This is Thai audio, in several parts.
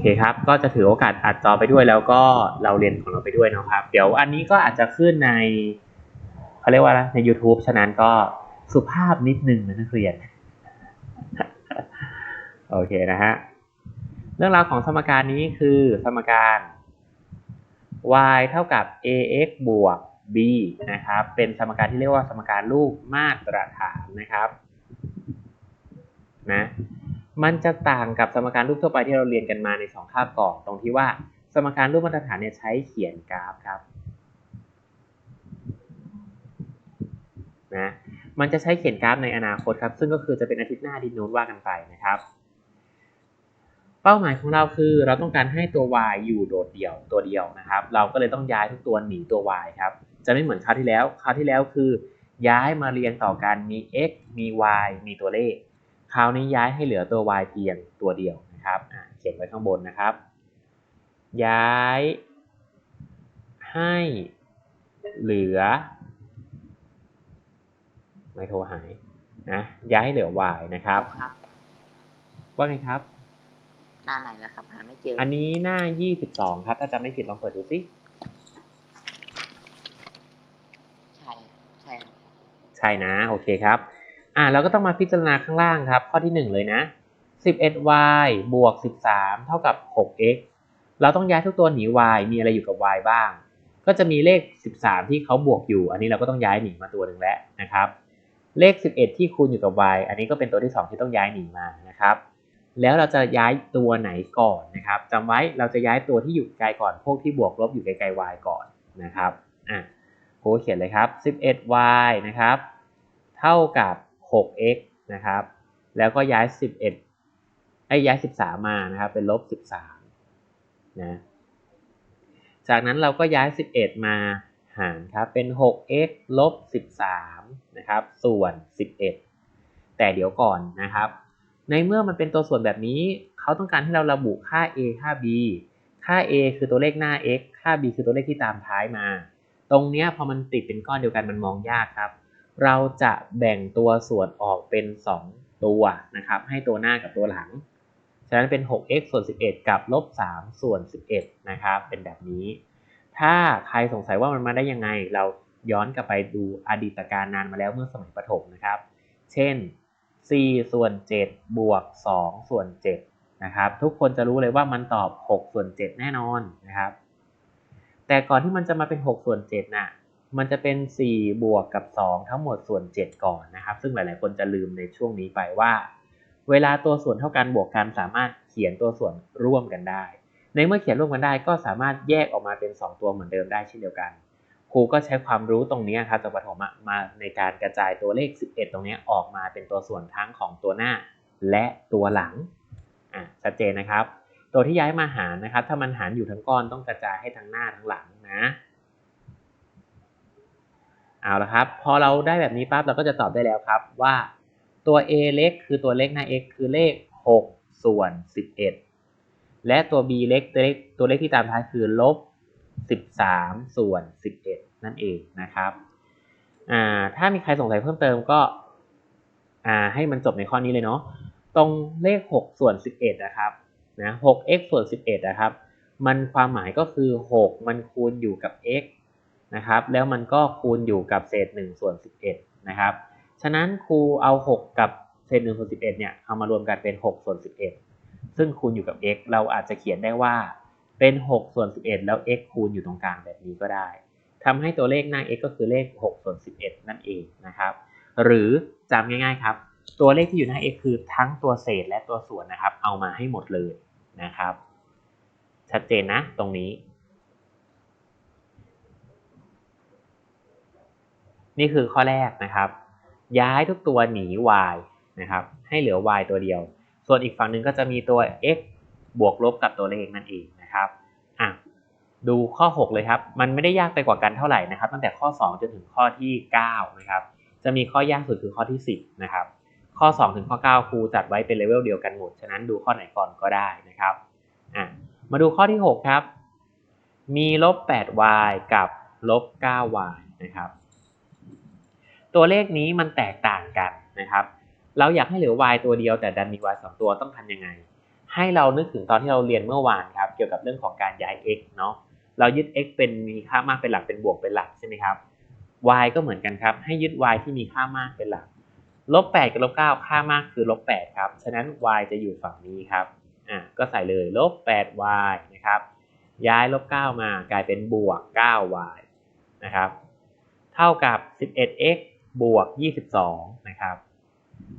เคครับ ก็จะถือโอกาสอัดจอไปด้วยแล้วก็เราเรียนของเราไปด้วยนะครับ เดี๋ยวอันนี้ก็อาจจะขึ้นในเขาเรียกว่าอะไรใน YouTube ฉะนั้นก็สุภาพนิดนึงนะนักเรียน โอเคนะฮะ เรื่องราวของสมการนี้คือสมการ y เท่ากับ ax บวก b นะครับ เป็นสมการที่เรียกว่าสมการรูปมาตรฐานนะครับ นะ มันจะต่างกับสมการรูปทั่วไปที่เราเรียนกันมาในสองคาบก่อนตรงที่ว่า สมการรูปมาตรฐานเนี่ยใช้เขียนกราฟครับนะมันจะใช้เขียนกราฟในอนาคตครับ ซึ่งก็คือจะเป็นอาทิตย์หน้าอาทิตย์นู้นว่ากันไปนะครับ เป้าหมายของเราคือเราต้องการให้ตัว y อยู่โดดเดี่ยวตัวเดียวนะครับ เราก็เลยต้องย้ายทุกตัวหนีตัว y ครับ จะไม่เหมือนคราวที่แล้ว คราวที่แล้วคือ ย้ายมาเรียงต่อกันมี x มี y มีตัวเลข คราวนี้ย้ายให้เหลือตัว y เพียงตัวเดียวนะครับเขียนไว้ข้างบนนะครับ ย้ายให้เหลือ ไม่โทรหายนะย้ายให้เหลือ y นะครับครับว่าไงครับหน้าไหนแล้วครับหาไม่เจออันนี้หน้า 22 ครับ ถ้าจำไม่ผิดลองเปิดดูสิใช่ใช่ครับใช่นะ โอเคครับ อ่าเราก็ต้องมาพิจารณาข้างล่างครับ ข้อที่ 1 เลยนะ 11y บวก 13 เท่ากับ 6x เราต้องย้ายทุกตัวหนี y มีอะไรอยู่กับ y บ้าง ก็จะมีเลข 13 ที่เขาบวกอยู่ อันนี้เราก็ต้องย้ายหนีมาตัวหนึ่งแล้วนะครับ เลข 11 ที่คูณอยู่กับ y อันนี้ก็เป็นตัวที่ 2 ที่ต้องย้ายหนีมานะครับ แล้วเราจะย้ายตัวไหนก่อนนะครับจำไว้เราจะย้ายตัวที่อยู่ไกลก่อน พวกที่บวกลบอยู่ไกลๆ y ก่อนนะครับ อะครูเขียนเลยครับ 11y นะครับ เท่ากับ 6x นะครับ แล้วก็ย้าย 11ไอ้ย้าย 13 มานะครับ เป็นลบ 13 นะ จากนั้นเราก็ย้าย 11 มาหารครับ เป็น 6x ลบ 13 นะครับ ส่วน 11 แต่เดี๋ยวก่อนนะครับ ในเมื่อมันเป็นตัวส่วนแบบนี้ เขาต้องการให้เราระบุค่า a ค่า b ค่า a คือตัวเลขหน้า x ค่า b คือตัวเลขที่ตามท้ายมา ตรงเนี้ยพอมันติดเป็นก้อนเดียวกันมันมองยากครับ เราจะแบ่งตัวส่วนออกเป็น 2 ตัวนะครับให้ตัวหน้ากับตัวหลัง ฉะนั้นเป็น 6x ส่วน 11 กับลบ3ส่วน 11 นะครับเป็นแบบนี้ ถ้าใครสงสัยว่ามันมาได้ยังไง เราย้อนกลับไปดูอดีตการนานมาแล้วเมื่อสมัยประถมนะครับ เช่น 4 ส่วน 7 บวก 2 ส่วน 7 นะครับ ทุกคนจะรู้เลยว่ามันตอบ 6 ส่วน 7 แน่นอนนะครับ แต่ก่อนที่มันจะมาเป็น 6 ส่วน 7น่ะ มันจะเป็น 4 บวกกับ 2 ทั้งหมดส่วน 7 ก่อนนะครับ ซึ่งหลายๆ คนจะลืมในช่วงนี้ไปว่า เวลาตัวส่วนเท่ากันบวกกันสามารถเขียนตัวส่วนร่วมกันได้ ในเมื่อเขียนร่วมกันได้ก็สามารถแยกออกมาเป็น 2 ตัวเหมือนเดิมได้เช่นเดียวกันครูก็ใช้ความรู้ตรงนี้ครับจากปฐมมาในการกระจายตัวเลข 11 ตรงนี้ออกมาเป็นตัวส่วนทั้งของตัวหน้า และตัวหลังอะชัดเจนนะครับ ตัวที่ย้ายมาหารนะครับ ถ้ามันหารอยู่ทั้งก้อนต้องกระจายให้ทั้งหน้าทั้งหลังนะ เอาละครับ พอเราได้แบบนี้ปั๊บเราก็จะตอบได้แล้วครับว่าตัว a เล็กคือตัวเลขหน้า x คือเลข 6 ส่วน 11 และตัว b เล็กตัวเลขตัวเลขที่ตามท้ายคือลบ 13 ส่วน 11 นั่นเองนะครับอ่าถ้ามีใครสงสัยเพิ่มเติมก็อ่าให้มันจบในข้อนี้เลยเนาะตรงเลข 6 ส่วน 11 นะครับนะ 6x ส่วน 11 นะครับ มันความหมายก็คือ 6 มันคูณอยู่กับ x นะครับ แล้วมันก็คูณอยู่กับเศษ1ส่วน11 นะครับ ฉะนั้นครูเอา 6 กับเศษ1ส่วน11 เนี่ย เอามารวมกันเป็น 6 ส่วน 11 ซึ่งคูณอยู่กับ x เราอาจจะเขียนได้ว่าเป็น 6 ส่วน 11 แล้ว x คูณอยู่ตรงกลางแบบนี้ก็ได้ ทำให้ตัวเลขหน้า x ก็คือเลข 6 ส่วน 11 นั่นเองนะครับ หรือจำง่ายๆครับ ตัวเลขที่อยู่หน้า x คือทั้งตัวเศษและตัวส่วนนะครับ เอามาให้หมดเลยนะครับ ชัดเจนนะตรงนี้ นี่คือข้อแรกนะครับ ย้ายทุกตัวหนี y นะครับ ให้เหลือ y ตัวเดียว ส่วนอีกฝั่งหนึ่งก็จะมีตัว x บวกลบกับตัวเลขนั่นเองนะครับอะดูข้อ 6 เลยครับ มันไม่ได้ยากไปกว่ากันเท่าไหร่นะครับ ตั้งแต่ข้อ 2 จนถึงข้อที่ 9 นะครับ จะมีข้อยากสุดคือข้อที่ 10 นะครับ ข้อ 2 ถึงข้อ 9 ครูจัดไว้เป็นเลเวลเดียวกันหมด ฉะนั้นดูข้อไหนก่อนก็ได้นะครับอะมาดูข้อที่ 6 ครับ มีลบ 8y กับลบ 9y นะครับ ตัวเลขนี้มันแตกต่างกันนะครับ เราอยากให้เหลือ y ตัวเดียวแต่ดันมี y 2 ตัวต้องทำยังไง ให้เรานึกถึงตอนที่เราเรียนเมื่อวานครับ เกี่ยวกับเรื่องของการย้าย x เนาะเรายึด x เป็นมีค่ามากเป็นหลักเป็นบวกเป็นหลักใช่ไหมครับ y ก็เหมือนกันครับ ให้ยึด y ที่มีค่ามากเป็นหลักลบ8กับลบ9ค่ามากคือลบ8ครับฉะนั้น y จะอยู่ฝั่งนี้ครับอะก็ใส่เลยลบ 8y นะครับย้ายลบ9มากลายเป็นบวก 9y นะครับ เท่ากับ 11x บวก 22 นะครับ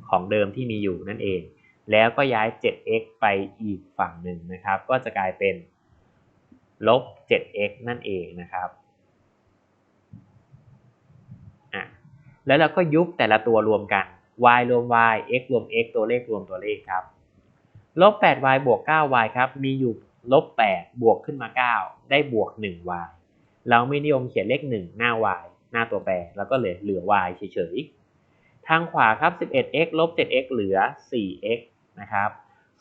ของเดิมที่มีอยู่นั่นเอง แล้วก็ย้าย 7x ไปอีกฝั่งหนึ่งนะครับ ก็จะกลายเป็นลบ 7x นั่นเองนะครับอะแล้วเราก็ยุบแต่ละตัวรวมกัน y รวม y x รวม x ตัวเลขรวมตัวเลขครับ ลบ 8y บวก 9y ครับ มีอยู่ลบ 8 บวกขึ้นมา 9 ได้บวก 1y เราไม่นิยมเขียนเลข 1 หน้า y หน้าตัวแปร แล้วก็เหลือเหลือ y เฉยๆ ทางขวาครับ 11x ลบ 7x เหลือ 4x นะครับ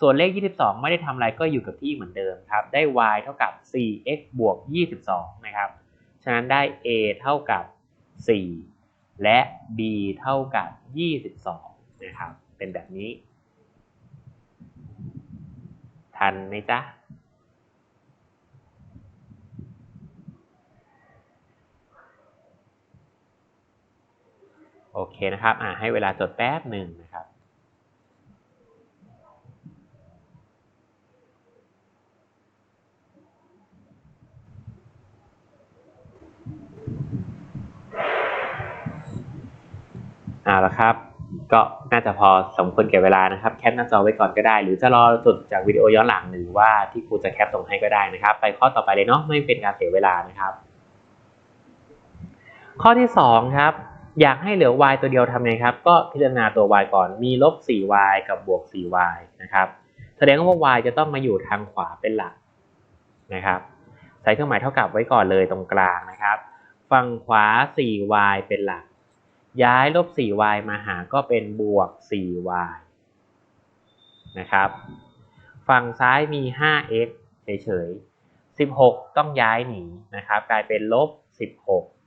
ส่วนเลข 22 ไม่ได้ทำอะไรก็อยู่กับที่เหมือนเดิมครับ ได้ y เท่ากับ 4x บวก 22 นะครับ ฉะนั้นได้ a เท่ากับ 4 และ b เท่ากับ 22 นะครับ เป็นแบบนี้ ทันไหมจ๊ะ โอเคนะครับอ่าให้เวลาจดแป๊บหนึ่งนะครับเอาละครับ ก็น่าจะพอสมควรแก่เวลานะครับ แคปหน้าจอไว้ก่อนก็ได้ หรือจะรอจดจากวิดีโอย้อนหลังหรือว่าที่ครูจะแคปส่งให้ก็ได้นะครับ ไปข้อต่อไปเลยเนาะไม่เป็นการเสียเวลานะครับ ข้อที่สองครับ อยากให้เหลือ y ตัวเดียวทำไงครับ ก็พิจารณาตัว y ก่อน มีลบ 4y กับบวก 4y นะครับ แสดงว่า y จะต้องมาอยู่ทางขวาเป็นหลักนะครับ ใส่เครื่องหมายเท่ากับไว้ก่อนเลยตรงกลางนะครับ ฝั่งขวา 4y เป็นหลัก ย้ายลบ 4y มาหาก็เป็นบวก 4y นะครับ ฝั่งซ้ายมี 5x เฉยๆ 16 ต้องย้ายหนีนะครับ กลายเป็นลบ 16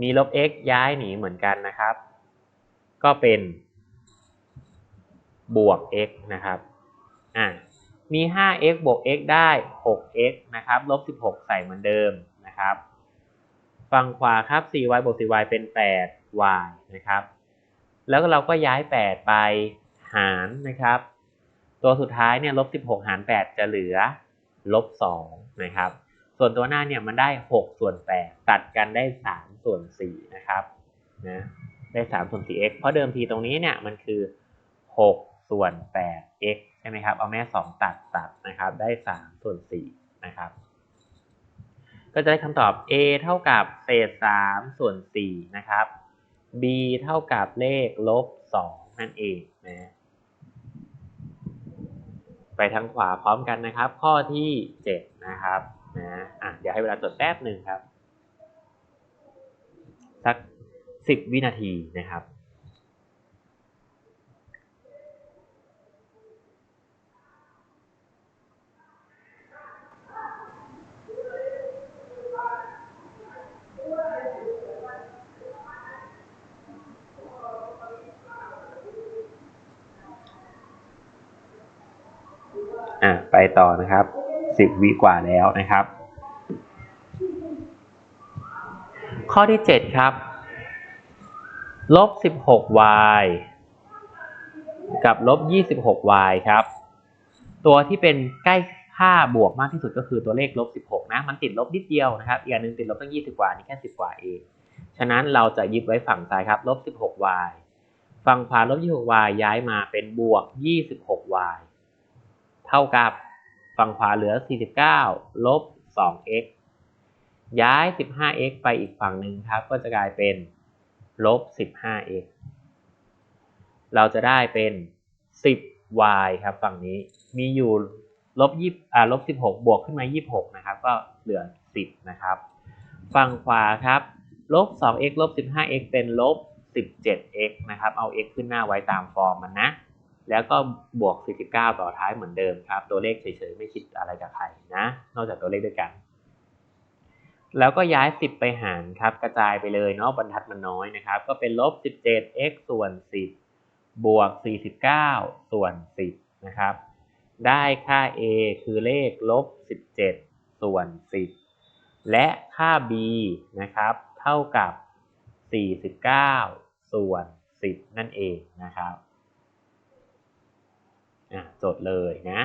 มีลบ x ย้ายหนีเหมือนกันนะครับ ก็เป็นบวก x นะครับ อ่า มี 5x บวก x ได้ 6x นะครับ ลบ 16 ใส่เหมือนเดิมนะครับ ฝั่งขวาครับ 4y บวก 4y เป็น 8y นะครับ แล้วเราก็ย้าย 8 ไปหารนะครับ ตัวสุดท้ายเนี่ย ลบ 16 หาร 8 จะเหลือ ลบ 2 นะครับ ส่วนตัวหน้าเนี่ยมันได้ 6 ส่วน 8 ตัดกันได้ 3 ส่วน4นะครับนะได้3ส่วน 4x เพราะเดิมทีตรงนี้เนี่ยมันคือ 6 ส่วน 8x ใช่ไหมครับ เอาแม่ 2 ตัดตัดนะครับ ได้ 3 ส่วน 4 นะครับ ก็จะได้คำตอบ a เท่ากับเศษ 3 ส่วน 4 นะครับ b เท่ากับเลขลบ 2 นั่นเองนะไปทางขวาพร้อมกันนะครับ ข้อที่ 7 นะครับนะอะเดี๋ยวให้เวลาจดแป๊บหนึ่งครับ สัก 10 วินาทีนะครับอะไปต่อนะครับ 10 วิกว่าแล้วนะครับ ข้อที่ 7 ครับ ลบ 16y กับลบ 26y ครับ ตัวที่เป็นใกล้ค่าบวกมากที่สุดก็คือตัวเลขลบ 16 นะ มันติดลบนิดเดียวนะครับ อีกอันหนึงติดลบตั้ง 20 กว่า นี่แค่ 10 กว่าเอง ฉะนั้นเราจะยึดไว้ฝั่งซ้ายครับ ลบ 16y ฝั่งขวาลบ 26y ย้ายมาเป็นบวก 26y เท่ากับฝั่งขวาเหลือ 49 ลบ 2x ย้าย 15x ไปอีกฝั่งหนึ่งครับ ก็จะกลายเป็นลบ 15x เราจะได้เป็น 10y ครับฝั่งนี้ มีอยู่ลบ20อ่าลบ16บวกขึ้นมา26นะครับ ก็เหลือ10นะครับ ฝั่งขวาครับลบ 2x ลบ 15x เป็นลบ 17x นะครับ เอา x ขึ้นหน้าไว้ตามฟอร์มมันนะ แล้วก็บวก49ต่อท้ายเหมือนเดิมครับ ตัวเลขเฉยๆ ไม่คิดอะไรกับใครนะ นอกจากตัวเลขด้วยกัน แล้วก็ย้าย 10 ไปหารครับกระจายไปเลยเนาะบรรทัดมันน้อยนะครับ ก็เป็นลบ 17x ส่วน 10 บวก 49 ส่วน 10 นะครับ ได้ค่า a คือเลขลบ 17 ส่วน 10 และค่า b นะครับ เท่ากับ 49 ส่วน 10 นั่นเองนะครับจดเลยนะ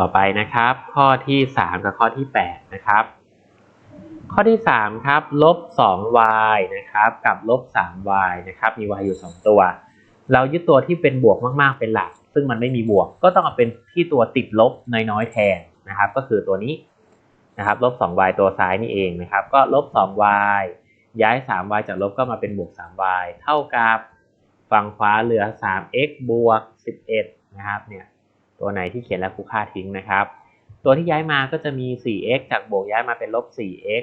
ต่อไปนะครับ ข้อที่ 3 กับข้อที่ 8 นะครับ ข้อที่ 3 ครับลบ 2y นะครับ กับลบ 3y นะครับ มี y อยู่ 2 ตัว เรายึดตัวที่เป็นบวกมากๆเป็นหลัก ซึ่งมันไม่มีบวก ก็ต้องเอาเป็นที่ตัวติดลบน้อยๆแทนนะครับ ก็คือตัวนี้นะครับลบ 2y ตัวซ้ายนี่เองนะครับ ก็ลบ 2y ย้าย 3y จากลบก็มาเป็นบวก 3y เท่ากับฝั่งขวาเหลือ 3x บวก 11 นะครับเนี่ย ตัวไหนที่เขียนแล้วครูค่าทิ้งนะครับ ตัวที่ย้ายมาก็จะมี 4x จากบวกย้ายมาเป็นลบ 4x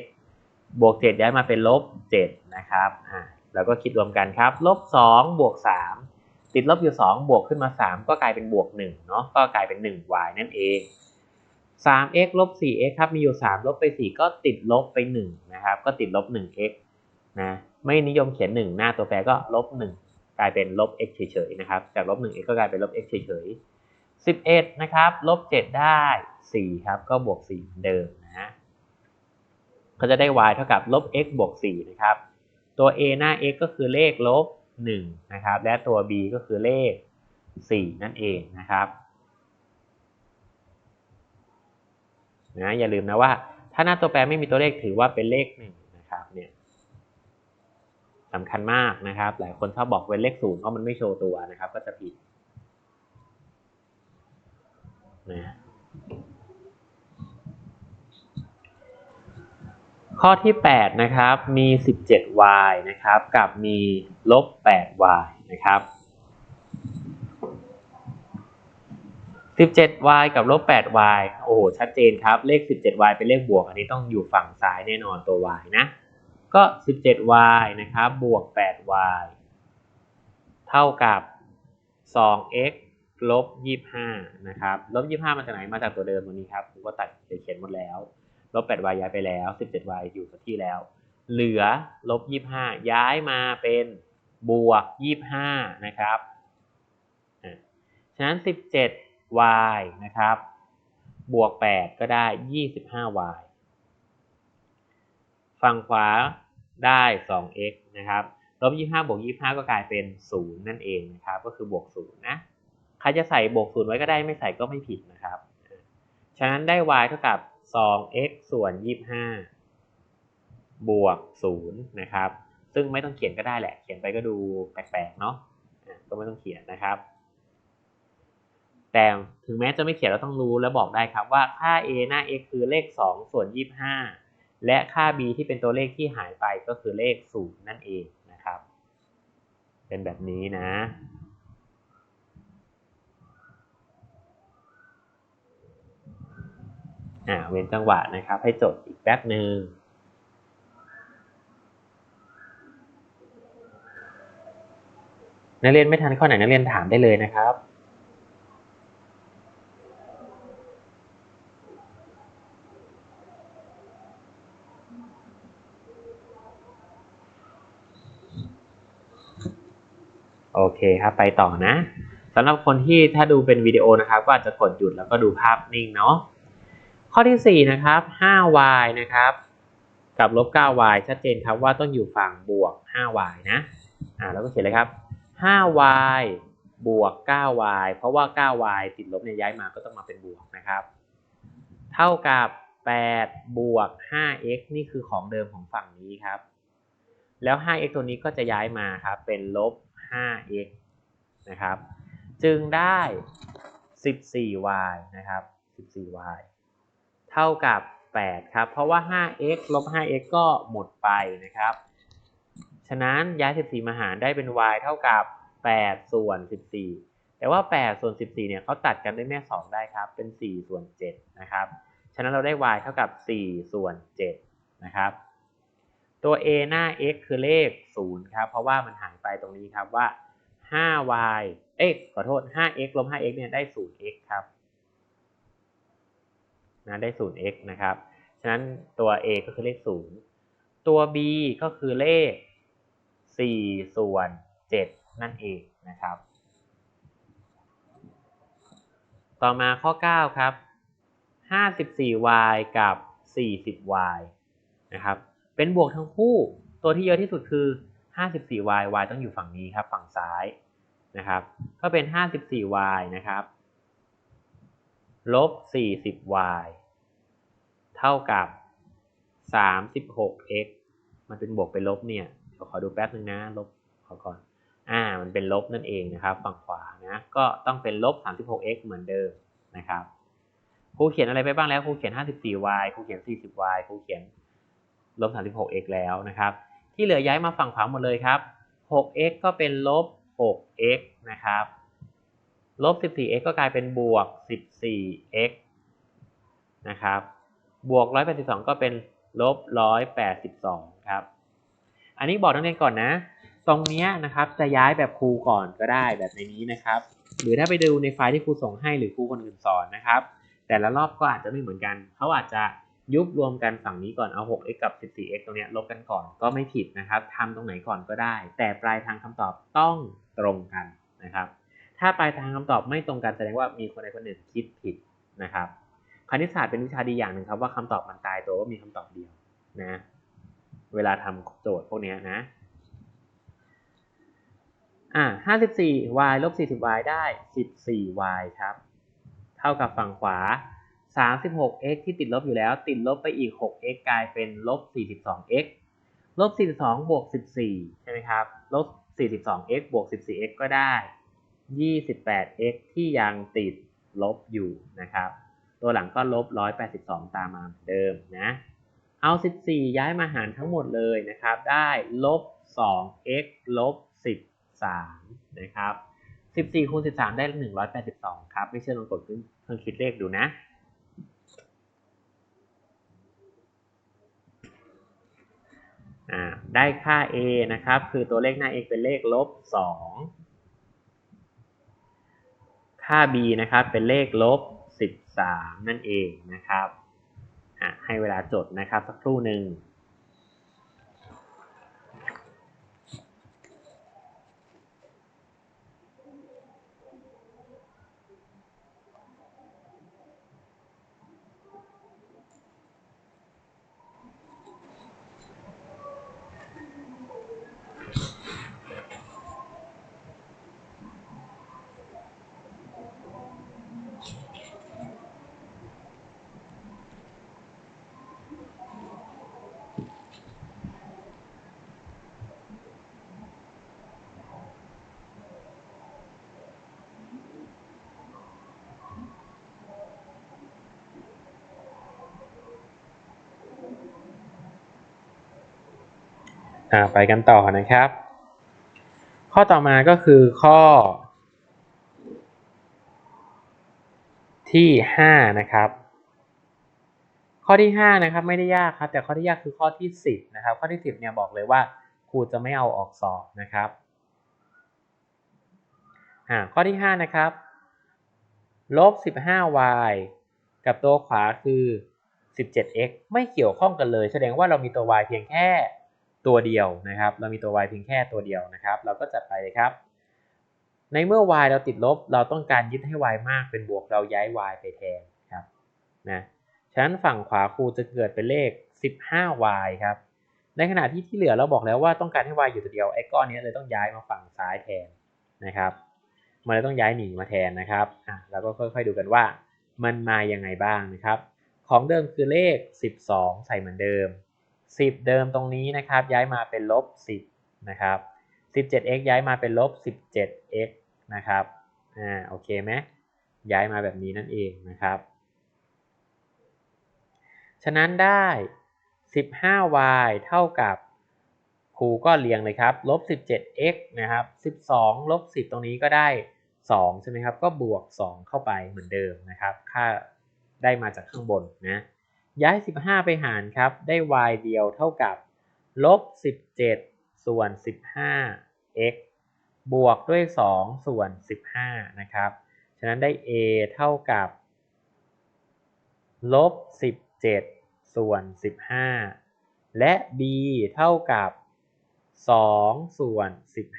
บวก 7 ย้ายมาเป็นลบ 7 นะครับอ่าแล้วก็คิดรวมกันครับ ลบ 2 บวก 3 ติดลบอยู่ 2 บวกขึ้นมา 3 ก็กลายเป็นบวก1เนาะ ก็กลายเป็น 1y นั่นเอง 3x ลบ 4x ครับ มีอยู่ 3 ลบไป 4 ก็ติดลบไป 1 นะครับ ก็ติดลบ 1x นะ ไม่นิยมเขียน 1 หน้าตัวแปรก็ลบ 1 กลายเป็นลบ x เฉยๆ นะครับ จากลบ 1x ก็กลายเป็นลบ x เฉยๆ 11 นะครับ ลบ 7 ได้ 4 ครับ ก็บวก4เหมือนเดิมนะฮะก็จะได้ y เท่ากับลบ x บวก 4 นะครับ ตัว a หน้า x ก็คือเลขลบ 1 นะครับ และตัว b ก็คือเลข 4 นั่นเองนะครับนะอย่าลืมนะว่า ถ้าหน้าตัวแปรไม่มีตัวเลขถือว่าเป็นเลข 1 นะครับเนี่ยสำคัญมากนะครับ หลายคนชอบบอกเป็นเลข0เพราะมันไม่โชว์ตัวนะครับ ก็จะผิด นะข้อที่ 8 นะครับ มี 17y นะครับ กับมีลบ 8y นะครับ 17y กับลบ 8y โอ้โห ชัดเจนครับ เลข 17y เป็นเลขบวก อันนี้ต้องอยู่ฝั่งซ้ายแน่นอนตัว y นะ ก็ 17y นะครับ บวก 8y เท่ากับ 2x ลบ25นะครับลบ25มาจากไหนมาจากตัวเดิมตรงนี้ครับผมก็ตัดเขียนหมดแล้วลบ 8y ย้ายไปแล้ว 17y อยู่กับที่แล้ว เหลือลบ25ย้ายมาเป็นบวก25นะครับฉะนั้น 17y นะครับบวก8ก็ได้ 25y ฝั่งขวาได้ 2x นะครับลบ25บวก25ก็กลายเป็น0นั่นเองนะครับก็คือบวก0นะ ใครจะใส่บวก0ไว้ก็ได้ไม่ใส่ก็ไม่ผิดนะครับ ฉะนั้นได้ y เท่ากับ 2x ส่วน 25 บวก 0 นะครับ ซึ่งไม่ต้องเขียนก็ได้แหละ เขียนไปก็ดูแปลกๆ เนาะอะก็ไม่ต้องเขียนนะครับ แต่ถึงแม้จะไม่เขียนเราต้องรู้และบอกได้ครับว่าค่า a หน้า x คือเลข 2 ส่วน 25 และค่า b ที่เป็นตัวเลขที่หายไปก็คือเลข 0 นั่นเองนะครับ เป็นแบบนี้นะ อ่าเว้นจังหวะนะครับ ให้จดอีกแป๊บหนึ่งนักเรียนไม่ทันข้อไหนนักเรียนถามได้เลยนะครับโอเคครับไปต่อนะสำหรับคนที่ถ้าดูเป็นวิดีโอนะครับ ก็อาจจะกดหยุดแล้วก็ดูภาพนิ่งเนาะ ข้อที่ 4 นะครับ 5y นะครับ กับลบ 9y ชัดเจนครับว่าต้องอยู่ฝั่งบวก 5y นะ อ่าแล้วก็เขียนเลยครับ 5y บวก 9y เพราะว่า 9y ติดลบเนี่ยย้ายมาก็ต้องมาเป็นบวกนะครับ เท่ากับ 8 บวก 5x นี่คือของเดิมของฝั่งนี้ครับ แล้ว 5x ตัวนี้ก็จะย้ายมาครับ เป็นลบ 5x นะครับ จึงได้ 14y นะครับ 14y เท่ากับ 8 ครับ เพราะว่า 5x ลบ 5x ก็หมดไปนะครับ ฉะนั้นย้าย 14 มาหารได้เป็น y เท่ากับ 8 ส่วน 14 แต่ว่า 8 ส่วน 14 เนี่ยเขาตัดกันด้วยแม่ 2 ได้ครับ เป็น 4 ส่วน 7 นะครับ ฉะนั้นเราได้ y เท่ากับ 4 ส่วน 7 นะครับ ตัว a หน้า x คือเลข 0 ครับ เพราะว่ามันหายไปตรงนี้ครับว่า 5y เอ้ยขอโทษ 5x ลบ 5x เนี่ยได้ 0x ครับ นะได้ 0x นะครับ ฉะนั้นตัว a ก็คือเลข 0 ตัว b ก็คือเลข 4 ส่วน 7 นั่นเองนะครับ ต่อมาข้อ 9 ครับ 54y กับ 40y นะครับ เป็นบวกทั้งคู่ ตัวที่เยอะที่สุดคือ 54y y ต้องอยู่ฝั่งนี้ครับ ฝั่งซ้ายนะครับ ก็เป็น 54y นะครับ ลบ 40y เท่ากับ 36x มันเป็นบวกเป็นลบเนี่ยเดี๋ยวขอดูแป๊บนึงนะลบขอก่อนอ่ามันเป็นลบนั่นเองนะครับฝั่งขวานะก็ต้องเป็นลบ 36x เหมือนเดิมนะครับครูเขียนอะไรไปบ้างแล้วครูเขียน 54y ครูเขียน 40y ครูเขียนลบ 36x แล้วนะครับ ที่เหลือย้ายมาฝั่งขวาหมดเลยครับ 6x ก็เป็นลบ 6x นะครับ ลบ 14x ก็กลายเป็นบวก 14x นะครับ บวก 182 ก็เป็นลบ 182 ครับ อันนี้บอกนักเรียนก่อนนะ ตรงเนี้ยนะครับจะย้ายแบบครูก่อนก็ได้แบบในนี้นะครับ หรือถ้าไปดูในไฟล์ที่ครูส่งให้หรือครูคนอื่นสอนนะครับ แต่ละรอบก็อาจจะไม่เหมือนกัน เขาอาจจะยุบรวมกันฝั่งนี้ก่อนเอา 6x กับ 14x ตรงเนี้ยลบกันก่อนก็ไม่ผิดนะครับทำตรงไหนก่อนก็ได้ แต่ปลายทางคำตอบต้องตรงกันนะครับ ถ้าปลายทางคำตอบไม่ตรงกันแสดงว่ามีคนใดคนหนึ่งคิดผิดนะครับ คณิตศาสตร์เป็นวิชาดีอย่างหนึ่งครับว่าคำตอบมันตายตัวว่ามีคำตอบเดียวนะ เวลาทำโจทย์พวกนี้นะ อ่า 54y ลบ 40y ได้ 14y ครับ เท่ากับฝั่งขวา 36x ที่ติดลบอยู่แล้ว ติดลบไปอีก 6x กลายเป็นลบ 42x ลบ 42 บวก 14 ใช่ไหมครับ ลบ 42x บวก 14x ก็ได้ 28x ที่ยังติดลบอยู่นะครับ ตัวหลังก็ลบ 182 ตามมาเหมือนเดิมนะ เอา 14 ย้ายมาหารทั้งหมดเลยนะครับ ได้ลบ 2x ลบ 13 นะครับ 14คูณ13 ได้ 182 ครับ ไม่เชื่อลองกดเครื่องคิดเลขดูนะอ่าได้ค่า a นะครับ คือตัวเลขหน้า x เป็นเลขลบ 2 ค่า b นะครับ เป็นเลขลบ 13 นั่นเองนะครับ ให้เวลาจดนะครับสักครู่หนึ่ง ไปกันต่อนะครับ ข้อต่อมาก็คือข้อ ที่ห้านะครับข้อที่ห้านะครับไม่ได้ยากครับแต่ข้อที่ยากคือข้อที่สิบนะครับข้อที่สิบเนี่ยบอกเลยว่าครูจะไม่เอาออกสอบนะครับอ่าข้อที่ห้านะครับลบสิบห้า y กับตัวขวาคือ 17x ไม่เกี่ยวข้องกันเลย แสดงว่าเรามีตัว y เพียงแค่ ตัวเดียวนะครับ เรามีตัว y เพียงแค่ตัวเดียวนะครับ เราก็จัดไปเลยครับ ในเมื่อ y เราติดลบ เราต้องการยึดให้ y มากเป็นบวกเราย้าย y ไปแทนครับนะฉะนั้นฝั่งขวาครูจะเกิดเป็นเลข 15y ครับในขณะที่ที่เหลือเราบอกแล้วว่าต้องการให้ y อยู่ตัวเดียวไอ้ก้อนนี้เลยต้องย้ายมาฝั่งซ้ายแทนนะครับ มันเลยต้องย้ายหนีมาแทนนะครับอะเราก็ค่อยๆดูกันว่า มันมายังไงบ้างนะครับ ของเดิมคือเลข 12 ใส่เหมือนเดิม 10 เดิมตรงนี้นะครับ ย้ายมาเป็นลบ 10 นะครับ 17x ย้ายมาเป็นลบ 17x นะครับ อ่า โอเคไหมย้ายมาแบบนี้นั่นเองนะครับ ฉะนั้นได้ 15y เท่ากับครูก็เรียงเลยครับ ลบ 17x นะครับ 12 ลบ 10 ตรงนี้ก็ได้ 2 ใช่ไหมครับ ก็บวก 2 เข้าไปเหมือนเดิมนะครับ ค่าได้มาจากข้างบนนะ ย้าย 15 ไปหารครับ ได้ y เดียวเท่ากับลบ 17 ส่วน 15 x บวกด้วย 2 ส่วน 15 นะครับ ฉะนั้นได้ a เท่ากับลบ 17 ส่วน 15 และ b เท่ากับ 2 ส่วน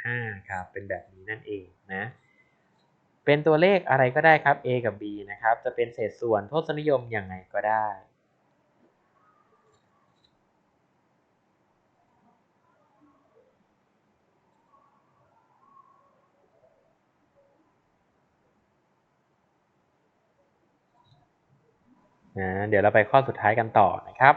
15 ครับ เป็นแบบนี้นั่นเองนะ เป็นตัวเลขอะไรก็ได้ครับ a กับ b นะครับ จะเป็นเศษส่วนทศนิยมยังไงก็ได้ นะเดี๋ยวเราไปข้อสุดท้ายกันต่อนะครับ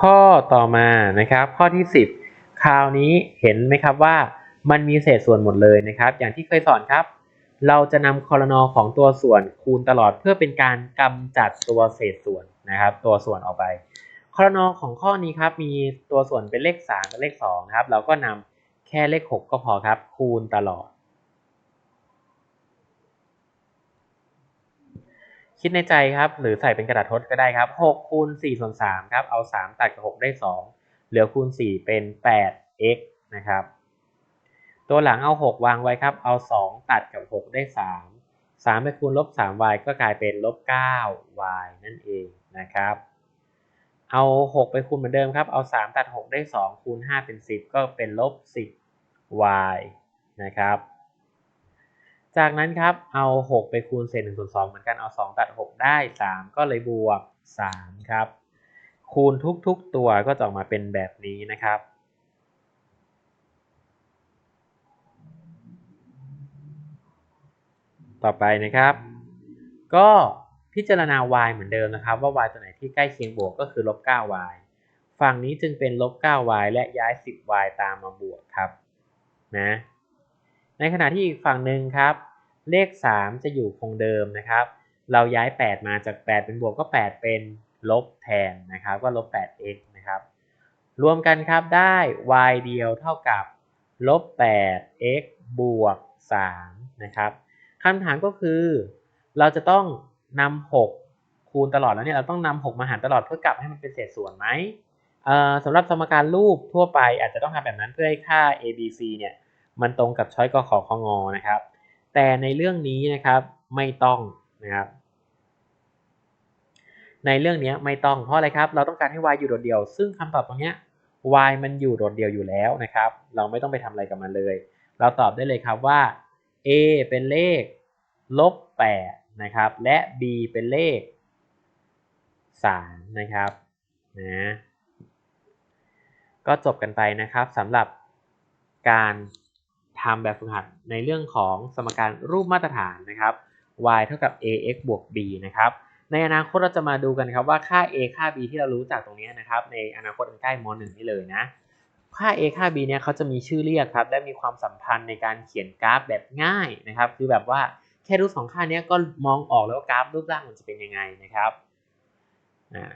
ข้อต่อมานะครับข้อที่ 10 คราวนี้เห็นไหมครับว่ามันมีเศษส่วนหมดเลยนะครับ อย่างที่เคยสอนครับ เราจะนำคอรนอของตัวส่วนคูณตลอดเพื่อเป็นการกำจัดตัวเศษส่วนนะครับ ตัวส่วนออกไป คอรนอของข้อนี้ครับมีตัวส่วนเป็นเลข3กับเลข2นะครับ เราก็นำแค่เลข 6 ก็พอครับคูณตลอด คิดในใจครับ หรือใส่เป็นกระดาษทดก็ได้ครับ6คูณ4ส่วน3ครับ เอา 3 ตัดกับ 6 ได้ 2 เหลือคูณ 4 เป็น 8x นะครับ ตัวหลังเอา 6 วางไว้ครับ เอา 2 ตัดกับ 6 ได้ 3 3ไปคูณลบ 3y ก็กลายเป็นลบ 9y นั่นเองนะครับ เอา 6 ไปคูณเหมือนเดิมครับ เอา 3 ตัด 6 ได้ 2 คูณ 5 เป็น 10 ก็เป็นลบ 10y นะครับ จากนั้นครับ เอา 6 ไปคูณเศษ1ส่วน2เหมือนกัน เอา 2 ตัด 6 ได้ 3 ก็เลยบวก 3 ครับ คูณทุกๆตัวก็จะออกมาเป็นแบบนี้นะครับต่อไปนะครับ ก็ พิจารณา y เหมือนเดิมนะครับว่า y ตัวไหนที่ใกล้เคียงบวกก็คือลบ 9y ฝั่งนี้จึงเป็นลบ 9y และย้าย 10y ตามมาบวกครับนะในขณะที่อีกฝั่งหนึ่งครับ เลข 3 จะอยู่คงเดิมนะครับ เราย้าย 8 มาจาก 8 เป็นบวกก็ 8 เป็นลบแทนนะครับก็ลบ 8x นะครับ รวมกันครับได้ y เดียวเท่ากับลบ 8x บวก 3 นะครับคำถามก็คือเราจะต้อง นำ6คูณตลอดแล้วเนี่ยเราต้องนำ6มาหารตลอดเพื่อกลับให้มันเป็นเศษส่วนไหมเอ่อสำหรับสมการรูปทั่วไปอาจจะต้องทำแบบนั้นเพื่อให้ค่า a b c เนี่ยมันตรงกับช้อยกขอของอนะครับ แต่ในเรื่องนี้นะครับไม่ต้องนะครับในเรื่องนี้ไม่ต้องเพราะอะไรครับเราต้องการให้ y อยู่โดดเดี่ยว ซึ่งคำตอบตรงเนี้ย y มันอยู่โดดเดี่ยวอยู่แล้วนะครับ เราไม่ต้องไปทำอะไรกับมันเลย เราตอบได้เลยครับว่า a เป็นเลขลบ8 นะครับ และ b เป็นเลข 3 นะครับนะก็จบกันไปนะครับสำหรับการทำแบบฝึกหัดในเรื่องของสมการรูปมาตรฐานนะครับ y เท่ากับ ax บวก b นะครับ ในอนาคตเราจะมาดูกันครับว่าค่า a ค่า b ที่เรารู้จากตรงนี้นะครับ ในอนาคตอันใกล้ม .1 นี่เลยนะ ค่า a ค่า b เนี่ยเขาจะมีชื่อเรียกครับ และมีความสัมพันธ์ในการเขียนกราฟแบบง่ายนะครับ คือแบบว่า แค่รูปสองค่านี้ก็มองออกแล้วว่ากราฟรูปร่างมันจะเป็นยังไงนะครับอ่า